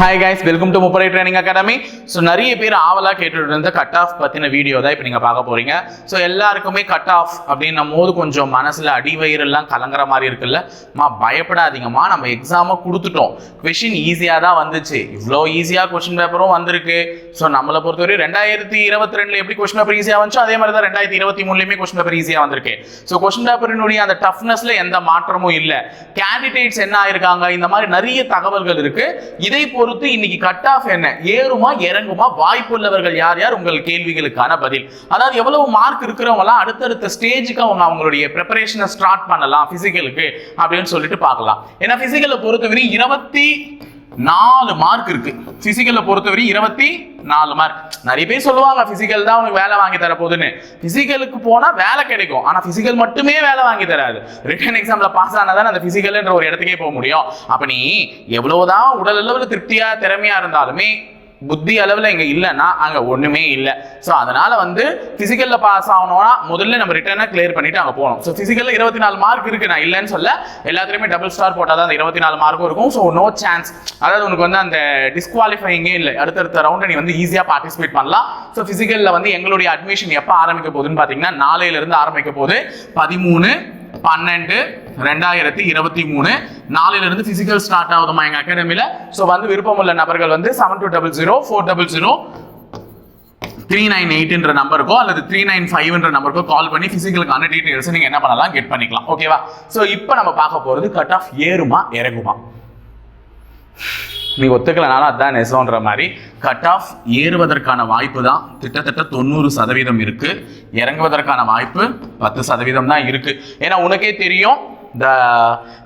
Hi guys welcome to Mupparai training academy so நிறைய பேர் ஆவலாக கேட்டுட்டு இருந்த கட் ஆஃப் பற்றின வீடியோ தான் இப்போ நீங்கள் பார்க்க போகிறீங்க ஸோ எல்லாருக்குமே கட் ஆஃப் அப்படின்னும் போது கொஞ்சம் மனசில் அடிவயிறெல்லாம் கலங்குற மாதிரி இருக்குல்ல? மா பயப்படாதீங்கம்மா. நம்ம எக்ஸாமை கொடுத்துட்டோம். கொஷின் ஈஸியாக தான் வந்துச்சு. இவ்வளோ ஈஸியாக கொஷின் பேப்பரும் வந்திருக்கு. ஸோ நம்மளை பொறுத்தவரை ரெண்டாயிரத்தி இருபத்தி ரெண்டில் எப்படி கொஷின் பேப்பர் ஈஸியாக வந்துச்சோ அதே மாதிரி தான் ரெண்டாயிரத்தி இருபத்தி மூணுலேயுமே கொஷின் பேப்பர் ஈஸியாக வந்திருக்கு. ஸோ கொஷின் பேப்பரினுடைய அந்த டஃப்னஸில் எந்த மாற்றமும் இல்லை. கேண்டிடேட்ஸ் என்ன ஆயிருக்காங்க? இந்த மாதிரி நிறைய தகவல்கள் இருக்குது இதை பொறுத்து இன்னைக்கு கட் ஆஃப் என்ன? ஏறுமா இறங்குமா? வாய்ப்பு உள்ளவர்கள் யார் யார்? உங்கள் கேள்விகளுக்கான பதில். அதாவது எவ்வளவு மார்க் இருக்கிறவங்களாம் அடுத்தடுத்த ஸ்டேஜுக்கு அவங்க அவங்களுடைய ப்ரிப்பரேஷனை ஸ்டார்ட் பண்ணலாம் பிசிக்கலுக்கு அப்படின்னு சொல்லிட்டு பார்க்கலாம். ஏன்னா பிசிக்கலை பொறுத்தவரை இருபத்தி நாலு மார்க் இருக்கு. பிசிக்கல்ல பொறுத்தவரை இருபத்தி நாலு மார்க் நிறைய பேர் சொல்லுவாங்க பிசிக்கல் தான் உனக்கு வேலை வாங்கி தர போகுதுன்னு. பிசிக்கலுக்கு போனா வேலை கிடைக்கும். ஆனா பிசிக்கல் மட்டுமே வேலை வாங்கி தராது. ரிட்டன் எக்ஸாம்ல பாஸ் ஆனாதான் அந்த பிசிக்கல்ன்ற ஒரு இடத்துக்கே போக முடியும். அப்ப நீ எவ்வளவுதான் உடல் அளவுல திருப்தியா திறமையா இருந்தாலுமே புத்தி அளவில் இங்கே இல்லைன்னா அங்கே ஒன்றுமே இல்லை. ஸோ அதனால் வந்து ஃபிசிக்கலில் பாஸ் ஆகணும்னா முதல்ல நம்ம ரிட்டர்னை கிளியர் பண்ணிட்டு அங்கே போகணும். ஸோ ஃபிசிக்கலில் இருபத்தி நாலு மார்க் இருக்கு நான் இல்லைன்னு சொல்ல. எல்லாத்துலேயுமே டபுள் ஸ்டார் போட்டால் தான் அந்த இருபத்தி நாலு மார்க்கும் இருக்கும். ஸோ நோ சான்ஸ் அதாவது உனக்கு வந்து அந்த டிஸ்குவாலிஃபைங்கே இல்லை. அடுத்தடுத்த ரவுண்டை நீ வந்து ஈஸியாக பார்ட்டிசிபேட் பண்ணலாம். ஸோ ஃபிசிக்கலில் வந்து எங்களுடைய அட்மிஷன் எப்போ ஆரம்பிக்க போகுதுன்னு பார்த்தீங்கன்னா நாளையிலேருந்து ஆரம்பிக்க போகுது பதிமூணு பன்னெண்டு ரெண்டாயிரத்தி இருபத்தி மூணு. நாளையில இருந்து பிசிக்கல் ஸ்டார்ட் ஆகுதுமா எங்க அகாடமியில் ஸோ வந்து விருப்பமுள்ள நபர்கள் வந்து seven two double zero four double zero three nine எயிட்ன்ற நம்பருக்கோ அல்லது த்ரீ நைன் ஃபைவ்ன்ற நம்பருக்கோ கால் பண்ணி பிசிக்கலுக்கான டீட்டெயில்ஸ் நீங்க என்ன பண்ணலாம் கெட் பண்ணிக்கலாம். ஓகேவா ஸோ இப்போ நம்ம பார்க்க போறது கட் ஆஃப் ஏறுமா இறங்குமா? நீ ஒத்துக்கலனாலும் அதான் நெசோன்ற மாதிரி. கட் ஆஃப் ஏறுவதற்கான வாய்ப்பு தான். கிட்டத்தட்ட தொண்ணூறு சதவீதம் இருக்கு. இறங்குவதற்கான வாய்ப்பு பத்து சதவீதம் தான் இருக்கு. ஏன்னா உனக்கே தெரியும் இந்த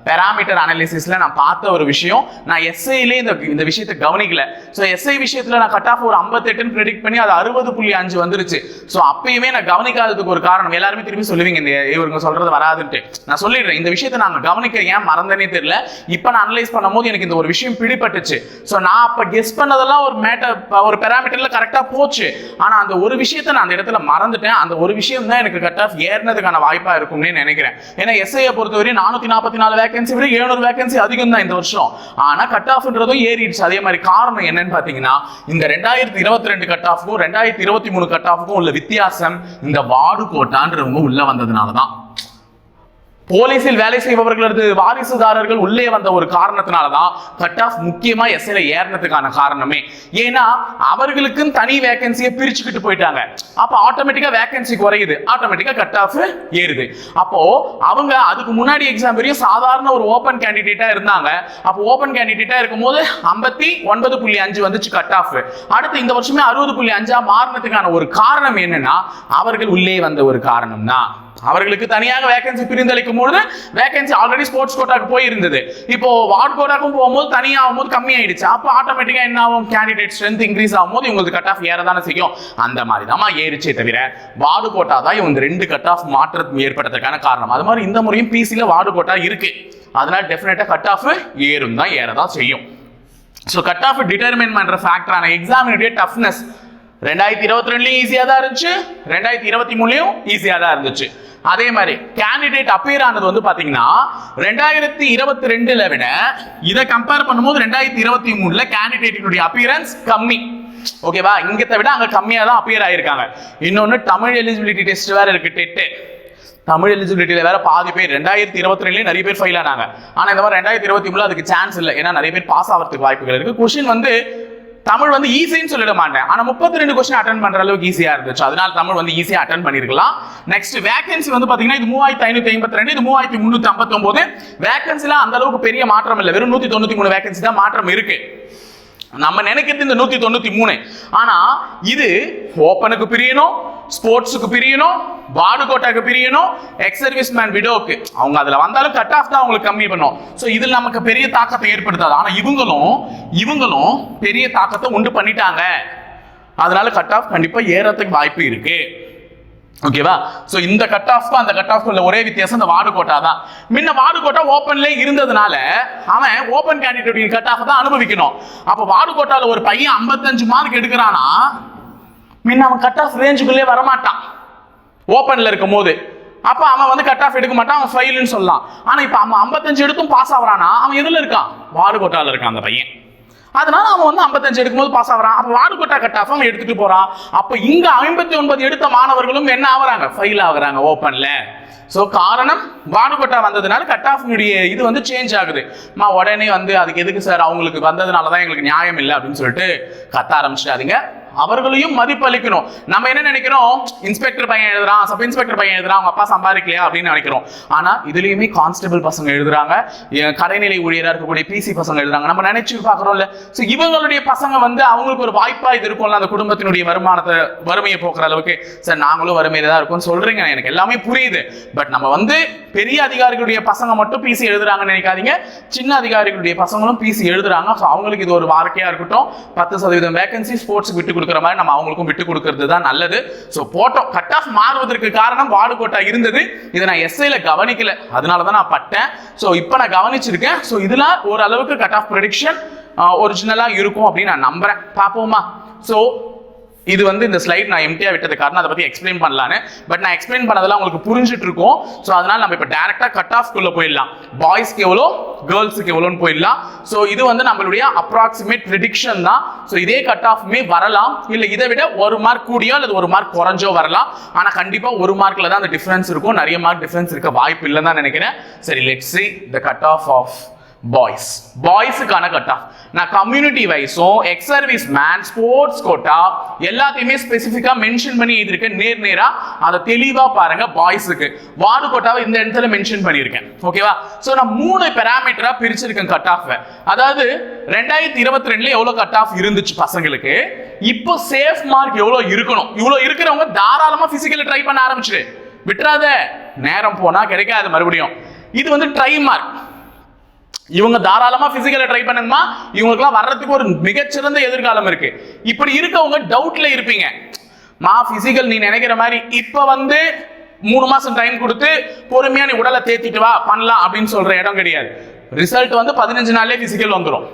பேராமீட்டர் அனாலிசிஸில் நான் பார்த்த ஒரு விஷயம். நான் எஸ்ஐலே இந்த இந்த விஷயத்தை கவனிக்கல. ஸோ எஸ்ஐ விஷயத்தில் நான் கட் ஆஃப் ஒரு ஐம்பத்தெட்டுன்னு ப்ரெடிக்ட் பண்ணி அது அறுபது புள்ளி அஞ்சு வந்துருச்சு. ஸோ அப்பயுமே நான் கவனிக்காததுக்கு ஒரு காரணம். எல்லாருமே திரும்பி சொல்லுவீங்க இந்த இவருங்க சொல்றது வராதுன்ட்டு. நான் சொல்லிடுறேன் இந்த விஷயத்தை நாங்கள் கவனிக்க ஏன் மறந்தனே தெரியல. இப்போ நான் அனலைஸ் பண்ணும்போது எனக்கு இந்த ஒரு விஷயம் பிடிபட்டுச்சு. ஸோ நான் அப்போ கெஸ் பண்ணதெல்லாம் ஒரு மேட்டர் ஒரு பேராமீட்டரில் கரெக்டாக போச்சு. ஆனால் அந்த ஒரு விஷயத்தை நான் அந்த இடத்துல மறந்துட்டேன். அந்த ஒரு விஷயம் தான் எனக்கு கட் ஆஃப் ஏறினதுக்கான வாய்ப்பாக இருக்கும்னு நினைக்கிறேன். ஏன்னா எஸ்ஐயை பொறுத்தவரை நானூத்தி நாற்பத்தி நாலு வேகன்சி விட எழுநூறு வேகன்சி அதிகம் தான் இந்த வருஷம். ஆனா கட் ஆஃப்ன்றதும் ஏறிடுச்சு. அதே மாதிரி காரணம் என்னன்னு பாத்தீங்கன்னா இந்த ரெண்டாயிரத்தி இருபத்தி ரெண்டு கட் ஆஃப்க்கும் ரெண்டாயிரத்தி இருபத்தி மூணு கட் ஆஃப்க்கும் உள்ள வித்தியாசம் இந்த வார்டு கோட்டான்றவங்க உள்ள வந்ததுனால தான் போலீஸில் வேலை செய்பவர்களது வாரிசுதாரர்கள் உள்ளே வந்த ஒரு காரணத்தினால தான் கட் ஆஃப் முக்கியமா எஸ்ஐல ஏறினதுக்கான காரணமே. ஏன்னா அவர்களுக்கும் தனி வேகன்சியை பிரிச்சுக்கிட்டு போயிட்டாங்க. அப்ப ஆட்டோமேட்டிக்கா வேகன்சி குறையுது. ஆட்டோமேட்டிக்கா கட் ஆஃப் ஏறுது. அப்போ அவங்க அதுக்கு முன்னாடி எக்ஸாம் வரையும் சாதாரண ஒரு ஓப்பன் கேண்டிடேட்டா இருந்தாங்க. அப்போ ஓப்பன் கேண்டிடேட்டா இருக்கும்போது ஐம்பத்தி ஒன்பது புள்ளி அஞ்சு வந்துச்சு கட் ஆஃப் அடுத்து இந்த வருஷமே அறுபது புள்ளி அஞ்சா மாறினதுக்கான ஒரு காரணம் என்னன்னா அவர்கள் உள்ளே வந்த ஒரு காரணம் தான் அவர்களுக்கு தனியாக வேகன்சி பிரிந்தளிக்கும் பொழுது வேகன்சி ஆல்ரெடி ஸ்போர்ட்ஸ் கோட்டாக்கு போயிருந்தது. இப்போ வார்டு கோட்டாக்கும் போகும்போது தனியாகும் போது கம்மியாயிடுச்சு அப்போ ஆட்டோமேட்டிக்காக என்ன ஆகும்? கேண்டிடேட் ஸ்ட்ரென்த் இன்க்ரீஸ் ஆகும்போது இவங்களுக்கு கட் ஆஃப் ஏறதானே செய்யும். அந்த மாதிரி தான் ஏறிச்சே தவிர வார்டு கோட்டா தான் இவங்க ரெண்டு கட் ஆஃப் மாற்றம் ஏற்பட்டதுக்கான காரணம். அது மாதிரி இந்த முறையும் பிசியில் வார்டு கோட்டா இருக்கு. அதனால டெஃபினட்டாக கட் ஆஃப் ஏறும் தான் ஏறதான் செய்யும். ஸோ கட் ஆஃப் டிட்டர்மின் பண்ணுற ஃபேக்டரான எக்ஸாமினுடைய டஃப்னஸ் ரெண்டாயிரத்தி இருபத்தி ரெண்டுலையும் ஈஸியாக தான் இருந்துச்சு. ரெண்டாயிரத்தி இருபத்தி மூணுலையும் ஈஸியாக தான் இருந்துச்சு. அதே மாதிரி கேண்டிடேட் அப்பியர் ஆனது வந்து பாத்தீங்கன்னா ரெண்டாயிரத்தி இருபத்தி ரெண்டுல விட இதை கம்பேர் பண்ணும்போது ரெண்டாயிரத்தி இருபத்தி மூணுல கேண்டிடேட்டினுடைய அப்பியரன்ஸ் கம்மி. ஓகேவா இங்கத்தை விட அங்க கம்மியா தான் அப்பியர் ஆயிருக்காங்க. இன்னொன்னு தமிழ் எலிஜிபிலிட்டி டெஸ்ட் வேற இருக்கு டெட்டு தமிழ் எலிஜிபிலிட்டியில வேற பாதி பேர் ரெண்டாயிரத்தி இருபத்தி ரெண்டுலேயே நிறைய பேர் ஃபெயில் ஆனாங்க. ஆனா இந்த மாதிரி ரெண்டாயிரத்தி இருபத்தி மூணுல அதுக்கு சான்ஸ் இல்லை. ஏன்னா நிறைய பேர் பாஸ் ஆகிறதுக்கு வாய்ப்புகள் இருக்கு. கொஷின் வந்து தமிழ் வந்து ஈஸின்னு சொல்லிட மாட்டேன். ஆனா முப்பத்தி ரெண்டு கொஸ்டின் அட்டன் பண்ற அளவுக்கு ஈஸியா இருந்துச்சு. அதனால தமிழ் வந்து ஈஸியா அட்டன் பண்ணிருக்கலாம். நெக்ஸ்ட் வேகன்சி வந்து பாத்தீங்கன்னா இது மூவாயிரத்தி ஐநூத்தி ஐம்பத்தி ரெண்டு இது மூவாயிரத்தி முன்னூத்தி ஐம்பத்தி ஒன்பது வேகன்சில அந்த அளவுக்கு பெரிய மாற்றம் இல்லை. வெறும் நூத்தி தொண்ணூத்தி மூணு வேகன்சி தான் மாற்றம் இருக்கு. நம்ம நினைக்கிறது இந்த நூத்தி தொண்ணூத்தி மூணு. ஆனா இது ஓப்பனுக்கு பிரியணும் ஸ்போர்ட்ஸுக்கு பிரியணும் வார்டு கோட்டாக்கு பிரியணும் எக்ஸ் சர்வீஸ் மேன் விடோக்கு அவங்க அதுல வந்தாலும் கட் ஆஃப் தான் அவங்களுக்கு கம்மி பண்ணும். ஸோ இதில் நமக்கு பெரிய தாக்கத்தை ஏற்படுத்தாது. ஆனா இவங்களும் இவங்களும் பெரிய தாக்கத்தை உண்டு பண்ணிட்டாங்க. அதனால கட் ஆஃப் கண்டிப்பா ஏறத்துக்கு வாய்ப்பு இருக்கு. ஓகேவா ஸோ இந்த கட் ஆஃப்க்கும் அந்த கட் ஆஃப் உள்ள ஒரே வித்தியாசம் இந்த வார்டு கோட்டா தான். முன்ன வார்டு கோட்டா ஓப்பன்ல இருந்ததுனால அவன் ஓப்பன் கேண்டிடேட் கட் ஆஃப் தான் அனுபவிக்கணும். அப்போ வார்டு கோட்டால ஒரு பையன் 55 மார்க் எடுக்கிறானா? முன்ன அவன் கட் ஆஃப் ரேஞ்சுக்குள்ளே வரமாட்டான். ஓப்பன்ல இருக்கும் போது அப்போ அவன் வந்து கட் ஆஃப் எடுக்க மாட்டான் அவன் ஃபெயிலுன்னு சொல்லலாம். ஆனால் இப்போ அவன் 55 எடுத்தும் பாஸ் ஆகுறானா? அவன் எதில் இருக்கான்? வார்டு கோட்டால இருக்கான் அந்த பையன். அதனால அவன் வந்து 55 எடுக்கும்போது பாஸ் ஆகுறான். அப்போ வாடுகோட்டா கட் ஆஃப் அவன் எடுத்துட்டு போறான். அப்போ இங்க ஐம்பத்தி ஒன்பது எடுத்த மாணவர்களும் என்ன ஆகுறாங்க? ஃபெயில் ஆகுறாங்க ஓப்பன்ல ஸோ காரணம் வாடுகோட்டா வந்ததுனால கட் ஆஃப் இது வந்து சேஞ்ச் ஆகுது. மா உடனே வந்து அதுக்கு எதுக்கு சார் அவங்களுக்கு வந்ததுனால தான் எங்களுக்கு நியாயம் இல்லை அப்படின்னு சொல்லிட்டு கத்த ஆரம்பிச்சிடாதீங்க அவர்களையும் மதிப்பளிக்கணும். நம்ம என்ன நினைக்கிறோம்? இன்ஸ்பெக்டர் பையன் எழுதுறான் சப் இன்ஸ்பெக்டர் பையன் எழுதுறான் அவங்க அப்பா சம்பாதிக்கலையா அப்படின்னு நினைக்கிறோம். ஆனா இதுலயுமே கான்ஸ்டபிள் பசங்க எழுதுறாங்க. கடைநிலை ஊழியரா இருக்கக்கூடிய பிசி பசங்க எழுதுறாங்க. நம்ம நினைச்சு பார்க்கறோம்ல. ஸோ இவங்களுடைய பசங்க வந்து அவங்களுக்கு ஒரு வாய்ப்பா இது இருக்கும்ல அந்த குடும்பத்தினுடைய வருமானத்தை வறுமையை போக்குற அளவுக்கு. சார் நாங்களும் வறுமையில தான் இருக்கோம்னு சொல்றீங்க. எனக்கு எல்லாமே புரியுது. பட் நம்ம வந்து பெரிய அதிகாரிகளுடைய பசங்க மட்டும் பிசி எழுதுறாங்கன்னு நினைக்காதீங்க. சின்ன அதிகாரிகளுடைய பசங்களும் பிசி எழுதுறாங்க. ஸோ அவங்களுக்கு இது ஒரு வார்க்கையா இருக்கட்டும். பத்து சதவீதம் வேகன்சி ஸ்போர்ட்ஸ் விட்டு கொடுக்குற மாதிரி நம்ம அவங்களுக்கும் விட்டு கொடுக்கறது தான் நல்லது. ஸோ போட்டோம். கட் ஆஃப் மாறுவதற்கு காரணம் வார்டு கோட்டா இருந்தது. இதை நான் எஸ்ஐல கவனிக்கல. அதனால தான் நான் பட்டேன். ஸோ இப்போ நான் கவனிச்சிருக்கேன். ஸோ இதுல ஓரளவுக்கு கட் ஆஃப் ப்ரெடிக்ஷன் ஒரிஜினலாக இருக்கும் அப்படின்னு நான் நம்புறேன். பார்ப்போமா? ஸோ இது வந்து இந்த ஸ்லைட் நான் எம்டியா விட்டது காரணம் அதை பத்தி எக்ஸ்பிளைன் பண்ணலான்னு. பட் நான் எக்ஸ்பிளைன் பண்ணதெல்லாம் உங்களுக்கு புரிஞ்சிட்டு இருக்கும். ஸோ அதனால நம்ம இப்போ டேரக்டா கட் ஆஃப் குள்ள போயிடலாம். பாய்ஸ்க்கு எவ்வளோ கேர்ள்ஸுக்கு எவ்வளோன்னு போயிடலாம். ஸோ இது வந்து நம்மளுடைய அப்ராக்சிமேட் ப்ரிடிக்ஷன் தான். ஸோ இதே கட் ஆஃப்மே வரலாம். இல்லை இதை விட ஒரு மார்க் கூடியோ அல்லது ஒரு மார்க் குறைஞ்சோ வரலாம். ஆனால் கண்டிப்பாக ஒரு மார்க்ல தான் அந்த டிஃபரன்ஸ் இருக்கும். நிறைய மார்க் டிஃபரன்ஸ் இருக்க வாய்ப்பு இல்லைன்னு தான் நினைக்கிறேன். சரி let's see the cut off off boys பாய்ஸுக்கான cut off நான் கம்யூனிட்டி வைஸும் ex service man sports quota எல்லாத்தையுமே ஸ்பெசிஃபிக்காக மென்ஷன் பண்ணி எழுதியிருக்கேன். நேர் நேராக அதை தெளிவாக பாருங்க பாய்ஸுக்கு வார்டு கோட்டாவை இந்த இடத்துல மென்ஷன் பண்ணியிருக்கேன். ஓகேவா ஸோ நான் மூணு பேராமீட்டராக பிரிச்சிருக்கேன் கட் ஆஃப் அதாவது ரெண்டாயிரத்தி இருபத்தி ரெண்டுல எவ்வளோ கட் ஆஃப் இருந்துச்சு பசங்களுக்கு? இப்போ சேஃப் மார்க் எவ்வளோ இருக்கணும்? இவ்வளோ இருக்கிறவங்க தாராளமாக ஃபிசிக்கலி ட்ரை பண்ண ஆரம்பிச்சிடு விட்டுறாத. நேரம் போனால் கிடைக்காது மறுபடியும். இது வந்து ட்ரை மார்க் இவங்க தாராளமா பிசிக்கலை ட்ரை பண்ணுங்கம்மா. இவங்களுக்குலாம் வர்றதுக்கு ஒரு மிகச்சிறந்த எதிர்காலம் இருக்கு. இப்படி இருக்கவங்க டவுட்ல இருப்பீங்க. மா பிசிக்கல் நீ நினைக்கிற மாதிரி இப்ப வந்து மூணு மாசம் டைம் கொடுத்து பொறுமையா நீ உடலை தேத்திட்டு வா பண்ணலாம் அப்படின்னு சொல்ற இடம் கிடையாது. ரிசல்ட் வந்து பதினஞ்சு நாள்லயே பிசிக்கல் வந்துடும்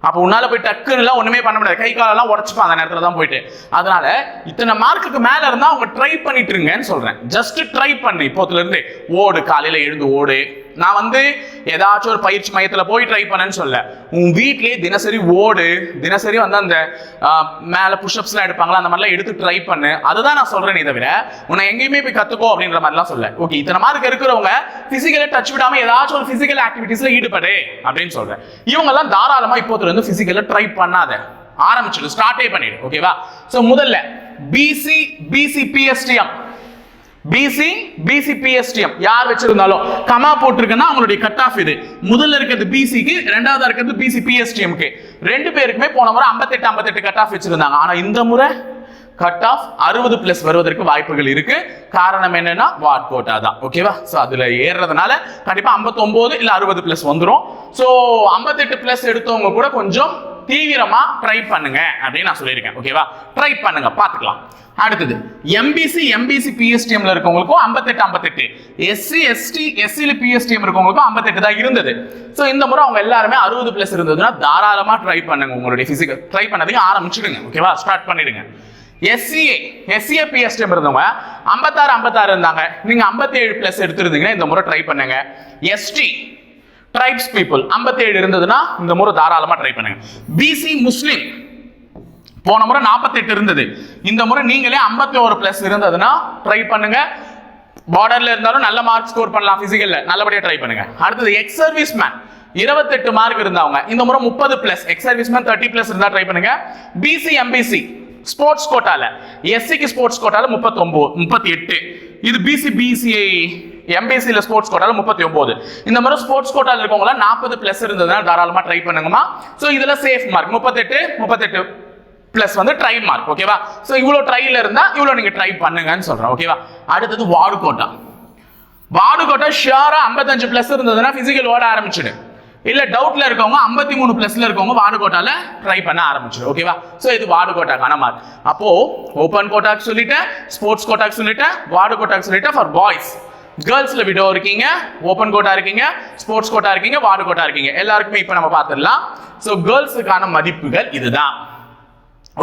அப்போ உன்னால போய் டக்குன்னுலாம் ஒண்ணுமே பண்ண முடியாது. கை காலெல்லாம் உடச்சுப்பான் அந்த நேரத்துல தான் போயிட்டு. அதனால இத்தனை மார்க்குக்கு மேல இருந்தா அவங்க ட்ரை பண்ணிட்டு இருங்கன்னு சொல்றேன். ஜஸ்ட் ட்ரை பண்ணு. இப்போத்துல இருந்து ஓடு காலையில எழுந்து ஓடு. நான் வந்து ஏதாச்சும் ஒரு பயிற்சி மையத்துல போய் ட்ரை பண்ணேன்னு சொல்ல. உன் வீட்லேயே தினசரி ஓடு தினசரி வந்து அந்த மேலே புஷ்அப்ஸ்லாம் எடுப்பாங்களா அந்த மாதிரிலாம் எடுத்து ட்ரை பண்ணு. அதுதான் நான் சொல்றேனே தவிர உன்னை எங்கேயுமே போய் கத்துக்கோ அப்படின்ற மாதிரிலாம் சொல்ல. ஓகே இத்தனை மார்க் இருக்கிறவங்க ஃபிசிக்கலை டச் விடாம ஏதாச்சும் ஒரு பிசிக்கல் ஆக்டிவிட்டிஸ்ல ஈடுபடு அப்படின்னு சொல்றேன் இவங்க எல்லாம் தாராளமா இப்போத்துல ட்ரை பண்ணாத. ஆரம்பிச்சிடு ஸ்டார்ட்டே பண்ணிடு. ஓகேவா சோ முதல்ல BC BC PSTM BC BC PSTM யார் வச்சிருந்தாலும் கமா போட்டிருக்குன்னா அவங்களுடைய கட் ஆஃப் இது. முதல்ல இருக்கிறது பிசிக்கு ரெண்டாவதா இருக்கிறது பிசி பிஎஸ்டிஎம்க்கு ரெண்டு பேருக்குமே போன முறை 58 58 கட் ஆஃப் வச்சிருந்தாங்க. ஆனா இந்த முறை கட் ஆஃப் அறுபது பிளஸ் வருவதற்கு வாய்ப்புகள் இருக்கு. காரணம் என்னன்னா வாட் கோட்டா தான். ஓகேவா ஸோ அதுல ஏறுறதுனால கண்டிப்பா 59 இல்ல அறுபது பிளஸ் வந்துடும் ஸோ 58 பிளஸ் எடுத்தவங்க கூட கொஞ்சம் தீவிரமா ட்ரை பண்ணுங்க அப்படின்னு நான் சொல்லியிருக்கேன். ஓகேவா ட்ரை பண்ணுங்க. பார்த்துக்கலாம். அடுத்தது எம்பிசி எம்பிசி பிஎஸ்டிஎம்ல இருக்கவங்களுக்கும் 58 58 எஸ்சி எஸ்டி எஸ்சியில் பிஎஸ்டிஎம் இருக்கவங்களுக்கும் 58 தான் இருந்தது. ஸோ இந்த முறை அவங்க எல்லாருமே அறுபது பிளஸ் இருந்ததுன்னா தாராளமா ட்ரை பண்ணுங்க உங்களுடைய பிசிக்கல் ட்ரை பண்ணதையும் ஆரம்பிச்சிடுங்க. ஓகேவா ஸ்டார்ட் பண்ணிடுங்க. எஸ்சிஏ எஸ்சிஏ பிஎஸ்டிஎம் இருந்தவங்க 56 56 இருந்தாங்க. நீங்க 57 பிளஸ் எடுத்திருந்தீங்கன்னா இந்த முறை ட்ரை பண்ணுங்க. எஸ்டி ட்ரைப்ஸ் பீப்புள் 57 இருந்ததுன்னா இந்த முறை தாராளமா ட்ரை பண்ணுங்க. பிசி முஸ்லீம் போன முறை 48 இருந்தது. இந்த முறை நீங்களே 51 பிளஸ் இருந்ததுன்னா ட்ரை பண்ணுங்க. பார்டர்ல இருந்தாலும் நல்ல மார்க் ஸ்கோர் பண்ணலாம் பிசிக்கல்ல நல்லபடியா ட்ரை பண்ணுங்க. அடுத்தது எக்ஸ் சர்வீஸ் மேன் இருபத்தெட்டு மார்க் இருந்தவங்க. இந்த முறை முப்பது plus ex service man thirty plus இருந்தா ட்ரை பண்ணுங்க. பிசி எம்பிசி ஸ்போர்ட்ஸ் கோட்டால எஸ்சிக்கு ஸ்போர்ட்ஸ் கோட்டால முப்பத்தொன்பது முப்பத்தி எட்டு இது பிசி பிசிஐ எம்பிசியில் ஸ்போர்ட்ஸ் கோட்டாவில் முப்பத்தி ஒம்பது. இந்த மாதிரி ஸ்போர்ட்ஸ் கோட்டாவில் இருக்கவங்க நாற்பது ப்ளஸ் இருந்ததுன்னா தாராளமாக ட்ரை பண்ணுங்கம்மா. ஸோ இதில் சேஃப் மார்க் முப்பத்தெட்டு முப்பத்தெட்டு பிளஸ் வந்து ட்ரை மார்க் ஓகேவா ஸோ இவ்வளோ ட்ரையில் இருந்தால் இவ்வளோ நீங்கள் ட்ரை பண்ணுங்கன்னு சொல்கிறேன் ஓகேவா அடுத்தது வார்டு கோட்டா வார்டு கோட்டா ஷியராக ஐம்பத்தஞ்சு ப்ளஸ் இருந்ததுன்னா ஃபிசிக்கல் ஓட ஆரம்பிச்சிடு. இல்லை டவுட்டில் இருக்கவங்க 53 மூணு ப்ளஸில் இருக்கவங்க வார்டு கோட்டாவில் ட்ரை பண்ண ஆரம்பிச்சிடும் ஓகேவா ஸோ இது வார்டு கோட்டாக்கான மார்க் அப்போது ஓப்பன் கோட்டாக்கு சொல்லிட்டேன் ஸ்போர்ட்ஸ் கோட்டாக்கு சொல்லிட்டேன் வார்டு கோட்டாக்கு சொல்லிட்டேன் ஃபார் பாய்ஸ் கேர்ள்ஸ்ல விடோ இருக்கீங்க ஓப்பன் கோட்டா இருக்கீங்க ஸ்போர்ட்ஸ் கோட்டா இருக்கீங்க வார்டு கோட்டா இருக்கீங்க. எல்லாருக்குமே இப்போ நம்ம பார்த்துடலாம். ஸோ கேர்ள்ஸுக்கான மதிப்புகள் இதுதான்.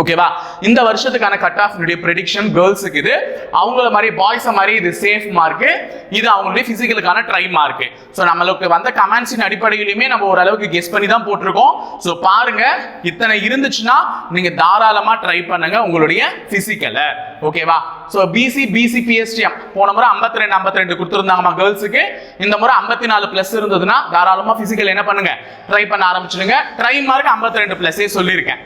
ஓகேவா இந்த வருஷத்துக்கான கட் ஆஃப் ப்ரெடிக்ஷன் கேர்ள்ஸுக்கு இது. அவங்கள மாதிரி பாய்ஸ் மாதிரி இது சேஃப் மார்க்கு இது அவங்களுடைய பிசிக்கலுக்கான ட்ரை மார்க்கு ஸோ நம்மளுக்கு வந்த கமெண்ட்ஸின் அடிப்படையிலுமே நம்ம ஓரளவுக்கு கெஸ் பண்ணி தான் போட்டிருக்கோம். ஸோ பாருங்க இத்தனை இருந்துச்சுன்னா நீங்க தாராளமா ட்ரை பண்ணுங்க உங்களுடைய பிசிக்கலை ஓகேவா ஸோ பிசி பிசி பிஎஸ்டிஎம் போன முறை 52 ரெண்டு ஐம்பத்தி ரெண்டு கொடுத்துருந்தாங்கம்மா கேர்ள்ஸுக்கு இந்த முறை ஐம்பத்தி நாலு பிளஸ் இருந்ததுன்னா தாராளமா பிசிக்கல் என்ன பண்ணுங்க? ட்ரை பண்ண ஆரம்பிச்சிடுங்க. ட்ரை மார்க் 52 ரெண்டு பிளஸ்ஸே சொல்லியிருக்கேன்.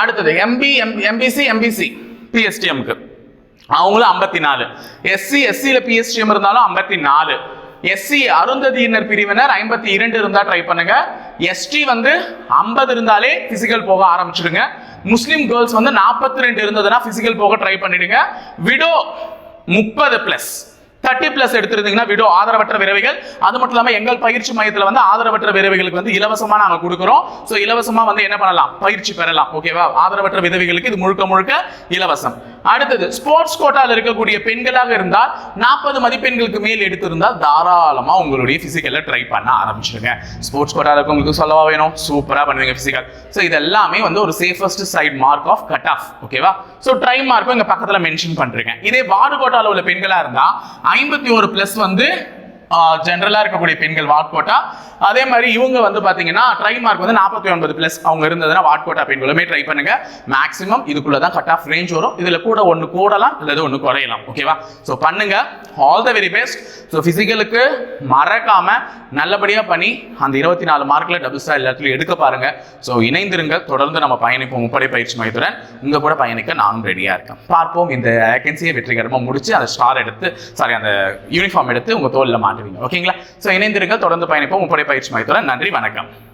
அடுத்தது எம்பி எம்பிசி எம்பிசி பிஎஸ்டிஎம்க்கு அவங்களும் ஐம்பத்தி நாலு. எஸ்சி எஸ்சியில் பிஎஸ்டிஎம் இருந்தாலும் ஐம்பத்தி நாலு. எஸ்சி அருந்ததியினர் பிரிவினர் ஐம்பத்தி இரண்டு இருந்தால் ட்ரை பண்ணுங்க. எஸ்டி வந்து ஐம்பது இருந்தாலே பிசிக்கல் போக ஆரம்பிச்சிடுங்க. முஸ்லீம் கேர்ள்ஸ் வந்து நாற்பத்தி ரெண்டு இருந்ததுன்னா பிசிக்கல் போக ட்ரை பண்ணிடுங்க. விடோ முப்பது பிளஸ் தேர்ட்டி பிளஸ் எடுத்திருந்தீங்கன்னா விடோ ஆதரவற்ற விரைவுகள். அது மட்டும் இல்லாம எங்கள் பயிற்சி மையத்துல வந்து ஆதரவற்ற விரைவுகளுக்கு வந்து இலவசமா நாங்க கொடுக்குறோம். சோ இலவசமா வந்து என்ன பண்ணலாம்? பயிற்சி பெறலாம். ஓகேவா ஆதரவற்ற விதவைகளுக்கு இது முழுக்க முழுக்க இலவசம். அடுத்தது ஸ்போர்ட்ஸ் கோட்டால இருக்கக்கூடிய பெண்களாக இருந்தால் நாற்பது மதிப்பெண்களுக்கு மேல் எடுத்திருந்தால் தாராளமா உங்களுடைய பிசிக்கல்ல ட்ரை பண்ண ஆரம்பிச்சிடுங்க ஸ்போர்ட்ஸ் கோட்டால இருக்கவங்களுக்கு சொல்லவா வேணும்? சூப்பரா பண்ணுவீங்க பிசிக்கல் ஸோ இது எல்லாமே வந்து ஒரு safest side mark off cut off ஓகேவா ஸோ ட்ரை மார்க்கும் இங்க பக்கத்துல மென்ஷன் பண்றீங்க. இதே வார்டு கோட்டால உள்ள பெண்களா இருந்தா ஐம்பத்தி ஒரு பிளஸ் வந்து ஜென்ரலாக இருக்கக்கூடிய பெண்கள் வாட் கோட்டா அதே மாதிரி இவங்க வந்து பார்த்தீங்கன்னா ட்ரை மார்க் வந்து நாற்பத்தி ஒன்பது ப்ளஸ் அவங்க இருந்ததுன்னா வாட் கோட்டா பெண்களுமே ட்ரை பண்ணுங்க. மேக்ஸிமம் இதுக்குள்ள தான் கட் ஆஃப் ரேஞ்ச் வரும். இதில் கூட ஒன்று கூடலாம் இல்லது ஒன்று குறையலாம். ஓகேவா ஸோ பண்ணுங்க. All the very best so ஃபிசிக்கலுக்கு மறக்காம நல்லபடியாக பண்ணி அந்த இருபத்தி நாலு மார்க்கில் டபுள் ஸ்டார் எல்லாத்துலையும் எடுக்க பாருங்க. ஸோ இணைந்திருங்க. தொடர்ந்து நம்ம பயணிப்போம். முப்படை பயிற்சி மையத்துடன். உங்க கூட பயணிக்க நானும் ரெடியாக இருக்கேன். பார்ப்போம். இந்த வேகன்சியை வெற்றிகரமாக முடிச்சு அந்த ஸ்டார் எடுத்து சாரி அந்த யூனிஃபார்ம் எடுத்து உங்க தோல்ல மாட்டுவீங்க ஓகேங்களா ஸோ இணைந்திருங்கள். தொடர்ந்து பயணிப்போம். முப்படை பயிற்சி மையத்துடன் நன்றி வணக்கம்.